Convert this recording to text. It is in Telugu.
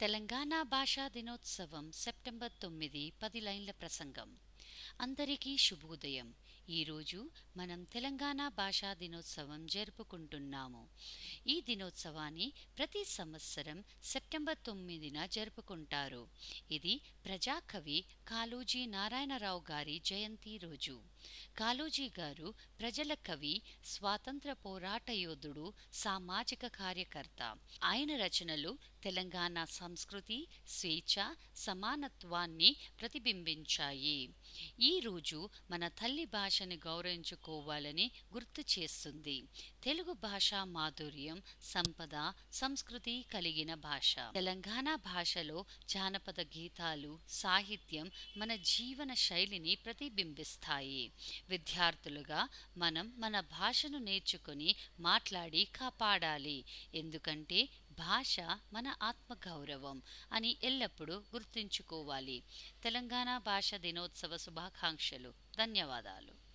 తెలంగాణ భాషా దినోత్సవం సెప్టెంబర్ తొమ్మిది పది లైన్ల ప్రసంగం. అందరికీ శుభోదయం. ఈరోజు మనం తెలంగాణ భాషా దినోత్సవం జరుపుకుంటున్నాము. ఈ దినోత్సవాన్ని ప్రతి సంవత్సరం సెప్టెంబర్ తొమ్మిదిన జరుపుకుంటారు. ఇది ప్రజాకవి కాళోజీ నారాయణరావు గారి జయంతి రోజు. కాళోజీ గారు ప్రజల కవి స్వాతంత్ర పోరాట యోధుడు సామాజిక కార్యకర్త. ఆయన రచనలు తెలంగాణ సంస్కృతి స్వేచ్ఛ సమానత్వాన్ని ప్రతిబింబించాయి. ఈ రోజు మన తల్లి భాషని గౌరవించుకోవాలని గుర్తు చేస్తుంది. తెలుగు భాష మాధుర్యం సంపద సంస్కృతి కలిగిన భాష. తెలంగాణ భాషలో జానపద గీతాలు సాహిత్యం మన జీవన శైలిని ప్రతిబింబిస్తాయి. విద్యార్థులుగా మనం మన భాషను నేర్చుకొని మాట్లాడి కాపాడాలి. ఎందుకంటే భాష మన ఆత్మగౌరవం అని ఎల్లప్పుడూ గుర్తుంచుకోవాలి. తెలంగాణ భాష దినోత్సవ శుభాకాంక్షలు. ధన్యవాదాలు.